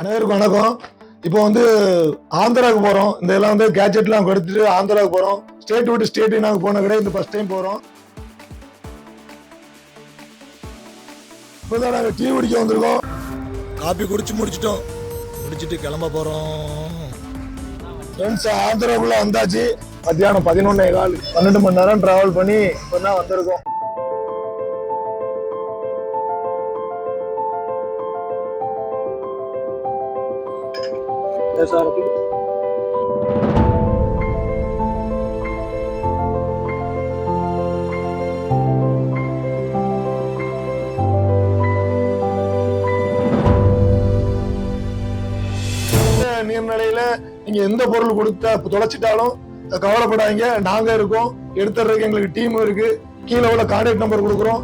அனைவருக்கும் வணக்கம். இப்போ வந்து ஆந்திராவுக்கு போகிறோம் இந்த எல்லாம் வந்து கேஜெட்லாம் எடுத்துட்டு ஆந்திராவுக்கு போகிறோம் ஸ்டேட் விட்டு ஸ்டேட் நாங்கள் போன கிடையாது இந்த ஃபர்ஸ்ட் டைம் போகிறோம் இப்போதான் நாங்கள் டீ குடிக்க வந்திருக்கோம். காப்பி குடிச்சு முடிச்சிட்டோம். முடிச்சிட்டு கிளம்ப போகிறோம் ஃப்ரெண்ட்ஸ் ஆந்திராவுக்குள்ள வந்தாச்சு. மத்தியானம் பதினொன்னே கால் பன்னெண்டு மணி நேரம் டிராவல் பண்ணி இப்போ தான் வந்திருக்கோம். இந்த நீர்நிலையில நீங்க எந்த பொருள் கொடுத்தா தொலைச்சிட்டாலும் கவலைப்படாதீங்க. நாங்க இருக்கோம் எடுத்துறதுக்கு எங்களுக்கு டீம் இருக்கு. கீழே உள்ள கான்டாக்ட் நம்பர் கொடுக்குறோம்.